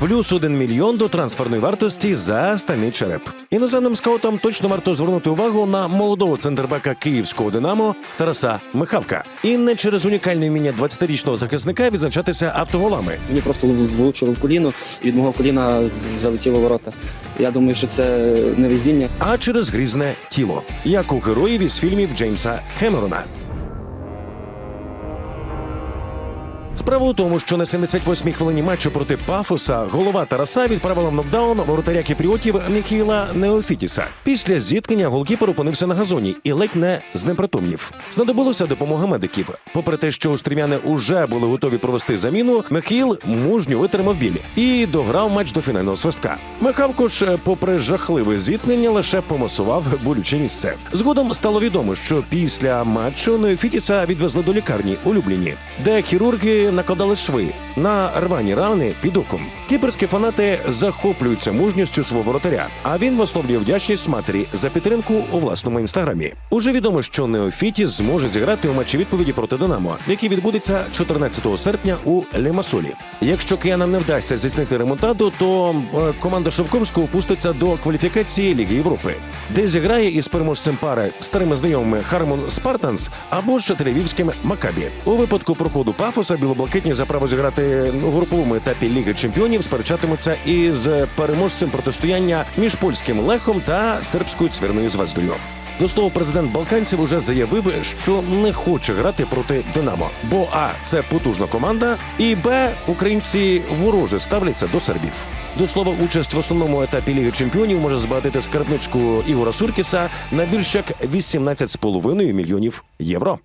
плюс 1 мільйон до трансферної вартості за стальний череп. Іноземним скаутам точно варто звернути увагу на молодого центрбека київського Динамо Тараса Михавка. І не через унікальне вміння 20-річного захисника відзначатися автоголами. Мені просто влучило в коліно, і від мого коліна залетіло ворота. Я думаю, що це невезіння. а через грізне тіло, як у героїв із фільмів Джеймса Хемерона. Справа у тому, що на 78-й хвилині матчу проти Пафоса голова Тараса відправила нокдаун воротаря кіпріотів Міхіла Неофітіса. Після зіткнення голкіпер опинився на газоні і ледь не знепритомнів. Знадобилася допомога медиків. Попри те, що стрім'яни уже були готові провести заміну, Михіл мужньо витримав біль і дограв матч до фінального свистка. Михавко ж, попри жахливе зіткнення, лише помасував болюче місце. Згодом стало відомо, що після матчу Неофітіса відвезли до лікарні у Любліні, де хірурги накладали шви на рвані рани під оком. Кіперські фанати захоплюються мужністю свого воротаря. А він висловлює вдячність матері за підтримку у власному інстаграмі. Уже відомо, що Неофітіс зможе зіграти у матчі відповіді проти Динамо, який відбудеться 14 серпня у Лімасолі. Якщо киянам не вдасться здійснити ремонтаду, то е, команда Шовковського опуститься до кваліфікації Ліги Європи, де зіграє із переможцем пари старими знайомими Хармон Спартанс або ж Макабі. У випадку проходу пафоса білоблакитні за право зіграти у груповому етапі Ліги Чемпіонів сперечатимуться із переможцем протистояння між польським лехом та сербською цвірною звездою. До слова, президент балканців уже заявив, що не хоче грати проти Динамо. Бо а це потужна команда, і б українці вороже ставляться до сербів. До слова, участь в основному етапі Ліги Чемпіонів може збагатити скарбничку Ігора Суркіса на більш як 18,5 мільйонів євро.